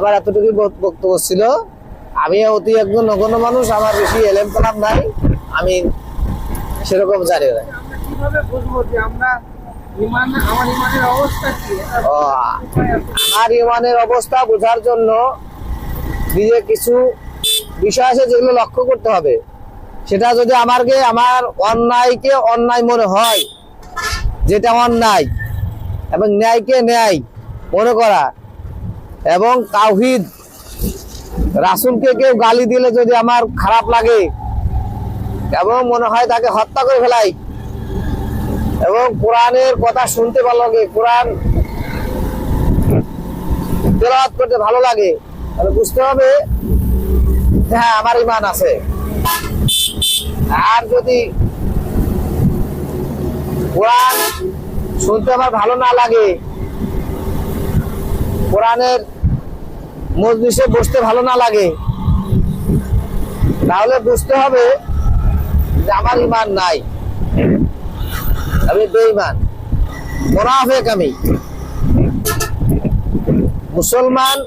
আমার এতটুকু বক্তব্য ছিল। আমি অতি একজন নগণ্য মানুষ আমার বেশি এলেম পেলাম নাই। আমি সেরকম জানি না। আমার ইমানের অবস্থা বোঝার জন্য নিজে কিছু বিষয় আছে যেগুলো লক্ষ্য করতে হবে। সেটা যদি আমারকে আমার অন্যায়কে অন্যায় মনে হয় যেটা অন্যায় এবং ন্যায়কে ন্যায় মনে করা এবং তাওহিদ। রাসুলকে কেউ গালি দিলে যদি আমার খারাপ লাগে এবং মনে হয় তাকে হত্যা করে ফেলাই, এবং কোরআনের কথা শুনতে ভালো লাগে, কোরআন তেলাওয়াত করতে ভালো লাগে, তাহলে বুঝতে হবে হ্যাঁ আমার ইমান আছে। আর যদি কোরআন শুনতে আমার ভালো না লাগে কোরআনের মজলিসে বসতে ভালো না লাগে। তাহলে বুঝতে হবে যে আমার ইমান নাই। আমি বেঈমান। মোনাফেক আমি। মুসলমান,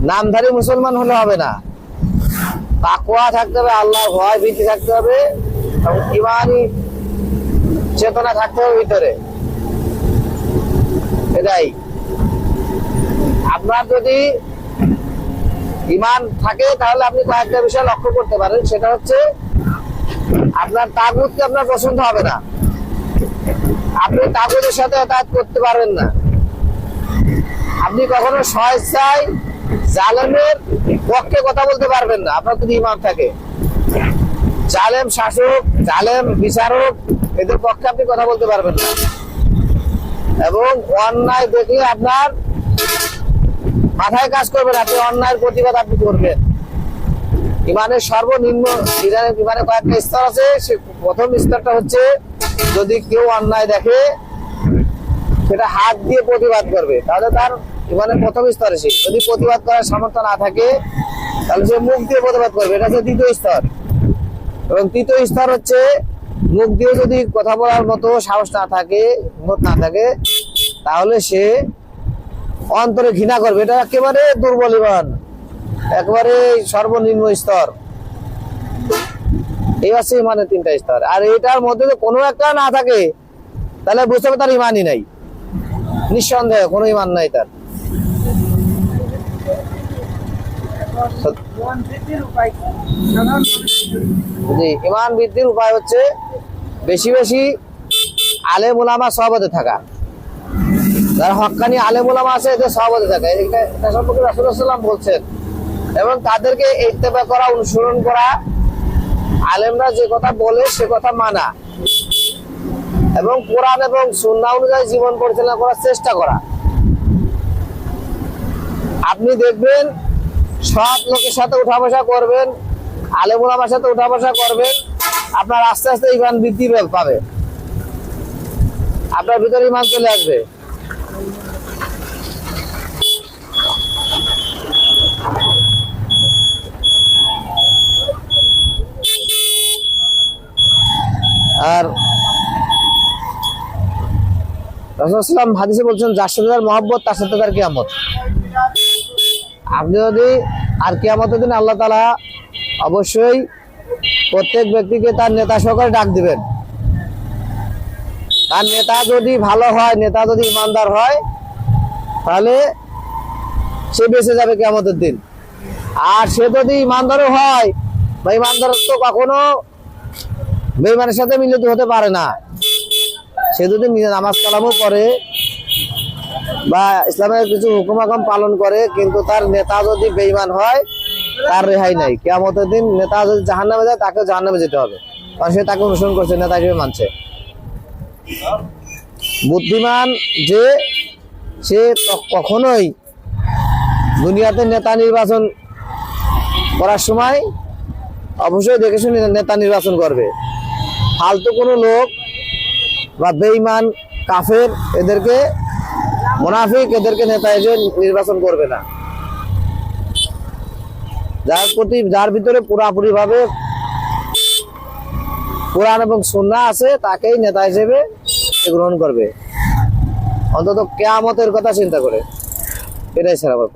নামধারী মুসলমান হলে হবে না। তাকুয়া থাকতে হবে আল্লাহ ভয়, ভীতি থাকতে হবে, এবং ইমানই চেতনা থাকতে হবে ভিতরে। এটাই। আপনার যদি ইমান থাকে, তাহলে আপনি কয়েকটা বিষয় লক্ষ্য করতে পারেন। সেটা হচ্ছে, আপনার তাগুতকে আপনার পছন্দ হবে না। আপনি তাগুতের সাথে এতায়াত করতে পারবেন না। আপনি কখনো স্বেচ্ছায় জালেমের পক্ষে কথা বলতে পারবেন না, আপনার যদি ইমান থাকে। জালেম শাসক, জালেম বিচারক, এদের পক্ষে আপনি কথা বলতে পারবেন না। এবং অন্যায় দেখলে আপনার মাথায় কাজ করবেন, আপনি অন্যায়ের প্রতিবাদ আপনি করবেন। ইমানের সর্বনিম্ন ইরানের ইমানের কয়েকটা স্তর আছে, সে প্রথম স্তরটা হচ্ছে যদি কেউ অন্যায় দেখে, সেটা হাত দিয়ে প্রতিবাদ করবে, তাহলে তার ইমানের প্রথম স্তরে সে। যদি প্রতিবাদ করার সামর্থ্য না থাকে, তাহলে সে মুখ দিয়ে প্রতিবাদ করবে, এটা হচ্ছে দ্বিতীয় স্তর। এবং তৃতীয় স্তর হচ্ছে মুখ দিয়ে যদি কথা বলার মতো সাহস না থাকে, হিম্মত না থাকে, তাহলে সে অন্তরে ঘৃণা করবে। এটা একেবারে দুর্বল ইমান। একেবারে সর্বনিম্ন স্তর। এই হচ্ছে ইমানের তিনটা স্তর। আর এটার মধ্যে যদি কোনো একটা না থাকে, তাহলে বুঝতে হবে তার ইমানই নাই। নিঃসন্দেহ কোনো ইমান নাই তার। ইমান বৃদ্ধির উপায় হচ্ছে বেশি বেশি আলেম ওলামা সহবতে থাকা। যারা হক্কানি আলেম ওলামা আছে, এদের সহবতে থাকে। এটা সম্পর্কে রাসুলাম বলছেন। এবং তাদেরকে ইত্তেবা করা, অনুসরণ করা, আলেমরা যে কথা বলে সে কথা মানা। এবং কোরআন এবং সুন্না অনুযায়ী জীবন পরিচালনা করার চেষ্টা করা। আপনি দেখবেন সব লোকের সাথে উঠা বসা করবেন আলেমুলামার সাথে উঠা বসা করবেন, আপনার আস্তে আস্তে ইমান বৃদ্ধি পাবে। আপনার ভিতরে ইমান চলে আসবে। আর রসুলাম হাদিসে বলছেন, যার সাথে তার মহব্বত, তার সাথে তার কিয়ামত। আপনি যদি আর কিয়ামতের দিন আল্লাহ তালা অবশ্যই প্রত্যেক ব্যক্তিকে তার নেতা সহকারে ডাক দিবেন। তার নেতা যদি ভালো হয়, নেতা যদি ইমানদার হয়, তাহলে সে বেঁচে যাবে কিয়ামতের দিন। আর সে যদি ইমানদারও হয়, বা ইমানদার তো কখনো বেইমানের সাথে মিলিত হতে পারে না। সে যদি নামাজ কালামও করে বা ইসলামের কিছু হুকুম হাকাম পালন করে, কিন্তু তার নেতা যদি বেইমান হয়, তার রেহাই নাই। কেমতের দিন নেতা যদি জাহান্নামে যায় তাকে জাহান্নামে যেতে হবে। কারণ সে তাকে অনুসরণ করছে, নেতা হিসেবে মানছে। বুদ্ধিমান যে, সে কখনোই দুনিয়াতে নেতা নির্বাচন করার সময় অবশ্যই দেখে শুনে নেতা নির্বাচন করবে। ফালতু কোনো লোক বা বেইমান কাফের এদেরকে, মুনাফিক এদেরকে নেতা হিসেবে নির্বাচন করবে না। যার প্রতি, যার ভিতরে পুরাপুরি ভাবে কোরআন এবং সুন্নাহ আছে, তাকেই নেতা হিসেবে গ্রহণ করবে। অন্তত কেয়ামতের কথা চিন্তা করে। এটাই স্যার আমার